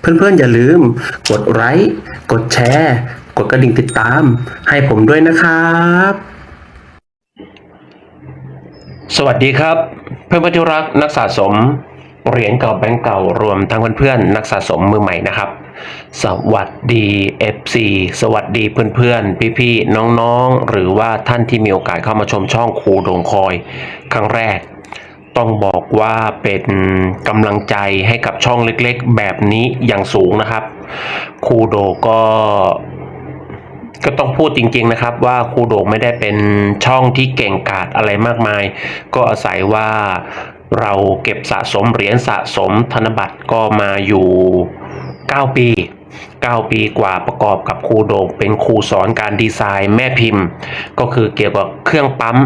เพื่อนๆอย่าลืม กดไลค์กดแชร์ กดกระดิ่งติดตาม ให้ผมด้วยนะครับ สวัสดีครับ เพื่อนๆที่รักนักสะสมเหรียญเก่าแบงก์เก่ารวมทั้งเพื่อนๆนักสะสมมือใหม่นะครับ สวัสดี FC สวัสดีเพื่อนๆ พี่ๆน้องๆ หรือว่าท่านที่มีโอกาสเข้ามาชมช่องครูดงคอย ครั้งแรก ต้องบอกว่าเป็นกำลังใจให้กับช่องเล็กๆ แบบนี้อย่างสูงนะครับครูโดก็ก็ต้องพูดจริงๆนะครับว่าครูโด่งไม่ได้เป็นช่องที่เก่งกาจอะไรมากมาย ก็อาศัยว่าเราเก็บสะสมเหรียญสะสมธนบัตรก็มาอยู่ 9 ปี 9 ปีกว่าประกอบกับครูโด่งเป็นครูสอนการดีไซน์แม่พิมพ์ ก็คือเกี่ยวกับเครื่องปั๊ม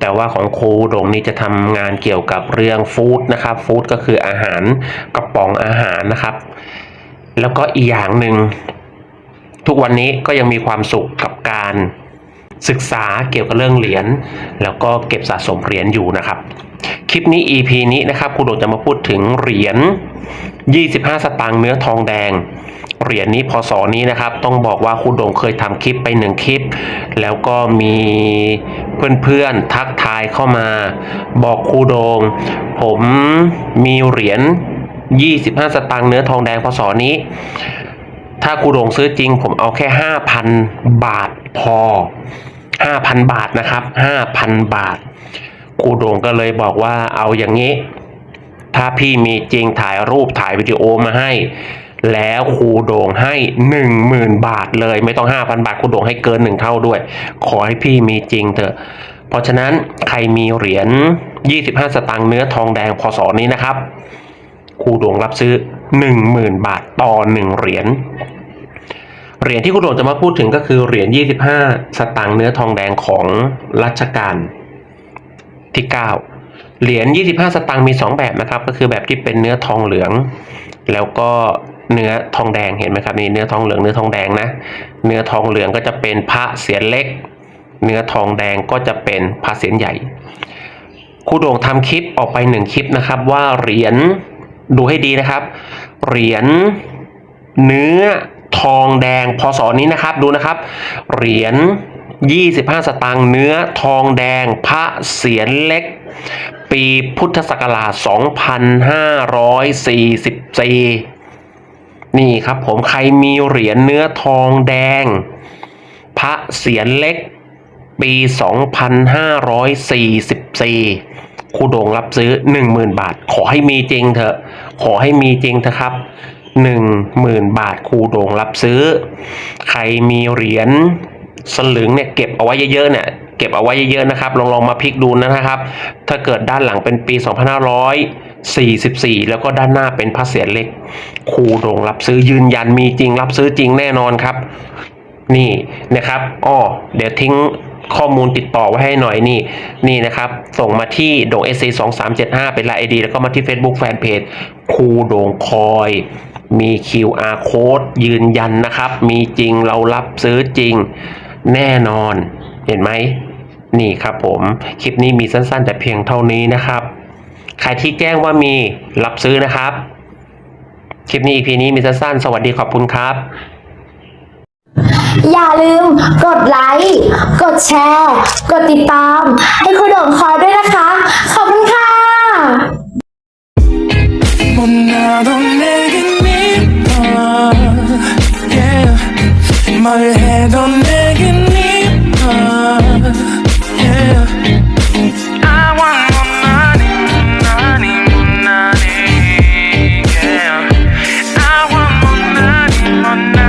แต่ว่าของครูโด่งนี่จะทำงานเกี่ยวกับเรื่องฟู้ดนะครับฟู้ดก็คืออาหารกระป๋องอาหารนะครับ แล้วก็อีกอย่างหนึ่งทุกวันนี้ก็ยังมีความสุขกับการศึกษาเกี่ยวกับเรื่องเหรียญแล้วก็เก็บสะสมเหรียญอยู่นะครับ คลิปนี้ EP นี้นะครับครูโดงจะมาพูดถึงเหรียญ 25 สตางค์เนื้อทองแดง เหรียญนี้พศนี้นะครับ ต้องบอกว่าครูโดงเคยทำคลิปไปหนึ่งคลิป แล้วก็มีเพื่อนๆทักทายเข้ามา บอกครูโดง ผมมีเหรียญ 25 สตางค์เนื้อทองแดงพศนี้ ถ้าครูโดงซื้อจริง ผมเอาแค่ห้าพันบาทพอห้าพันบาทนะครับห้าพันบาทครูโดงก็เลยบอกว่าเอาอย่างนี้ ถ้าพี่มีจริงถ่ายรูปถ่ายวิดีโอมาให้ แล้วครูโด่งให้หนึ่งหมื่นบาทเลยไม่ต้องห้าพันบาทครูโด่งให้เกินหนึ่งเท่าด้วย ขอให้พี่มีจริงเถอะ เพราะฉะนั้นใครมีเหรียญ 25 สตางค์เนื้อทองแดงพศนี้นะครับครูโด่งรับซื้อ 10,000 บาทต่อ 1 เหรียญเหรียญที่ครูโด่งจะมาพูดถึงก็คือเหรียญ 25 สตางค์เนื้อทองแดงของรัชกาลที่ 9 เหรียญ 25 สตางค์มี 2 แบบนะครับ ก็คือแบบที่เป็นเนื้อทองเหลือง แล้วก็เนื้อทองแดงเห็นไหมครับนี่เนื้อทองเหลืองเนื้อทองแดงนะ เนื้อทองเหลืองก็จะเป็นพระเสียนเล็ก เนื้อทองแดงก็จะเป็นพระเสียนใหญ่ครูโด่งทำคลิปออกไปหนึ่งคลิปนะครับ ว่าเหรียญดูให้ดีนะครับ เหรียญเนื้อทองแดงพศนี้นะครับดูนะครับ เหรียญ 25 สตางค์เนื้อทองแดงพระเสียนเล็ก ปีพุทธศักราช 2544 นี่ครับผมใครมีเหรียญเนื้อทองแดง พระเสียนเล็ก ปี 2544ครูโด่งรับซื้อ 10,000 บาท ขอให้มีจริงเถอะ ขอให้มีจริงเถอะครับ10,000บาทครูโด่งรับซื้อ ใครมีเหรียญ สลึงเนี่ยเก็บเอาไว้เยอะๆเนี่ยเก็บเอาไว้เยอะๆนะครับลองลองมาพลิกดูนะครับ ถ้าเกิดด้านหลังเป็นปี 2544 แล้วก็ด้านหน้าเป็นพระเศียรเล็กครูโด่งรับซื้อยืนยันมีจริงรับซื้อจริงแน่นอนครับ นี่นะครับอ้อเดี๋ยวทิ้งข้อมูลติดต่อไว้ให้หน่อยนี่นี่นะครับ ส่งมาที่โด่ง SC 2 3 7 5เป็นไลน์ ID แล้วก็มาที่ Facebook Fanpage ครูโด่งคอยมี QR code ยืนยันนะครับ มีจริงเรารับซื้อจริง แน่นอน เห็นไหม นี่ครับผม คลิปนี้มีสั้นๆ แต่เพียงเท่านี้นะครับ ใครที่แจ้งว่ามีรับซื้อนะครับ คลิปนี้ EP นี้มีสั้นๆ สวัสดีขอบคุณครับ อย่าลืมกดไลค์ กดแชร์ กดติดตาม ให้คุณโด่งคอยด้วยนะคะ ขอบคุณค่ะ 못나도 내게 믿어 yeah. 말해도 내게 my